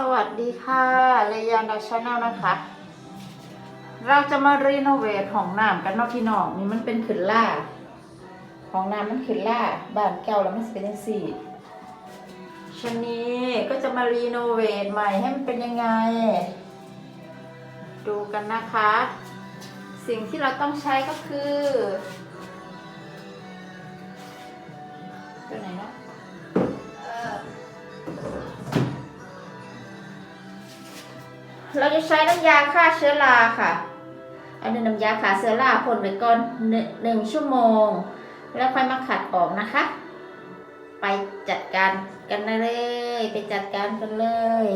สวัสดีค่ะเลยานดาชาแนลนะคะ เราจะมารีโนเวทห้องน้ำกันเนาะพี่น้องนี่มันเป็นขึ้นล่าห้องน้ำมันขึ้นล่าบ้านเก่าแล้วมันเป็นยังสี่ชนนี้ก็จะมารีโนเวทใหม่ให้มันเป็นยังไง ดูกันนะคะ สิ่งที่เราต้องใช้ก็คือตัวไหนเนาะ เราจะใช้น้ำยาฆ่าเชื้อราค่ะอันนี้น้ำยาฆ่าเชื้อราพ่นไปก่อนหนึ่งชั่วโมง แล้วค่อยมาขัดออกนะคะ ไปจัดการกันเลย ไปจัดการกันเลย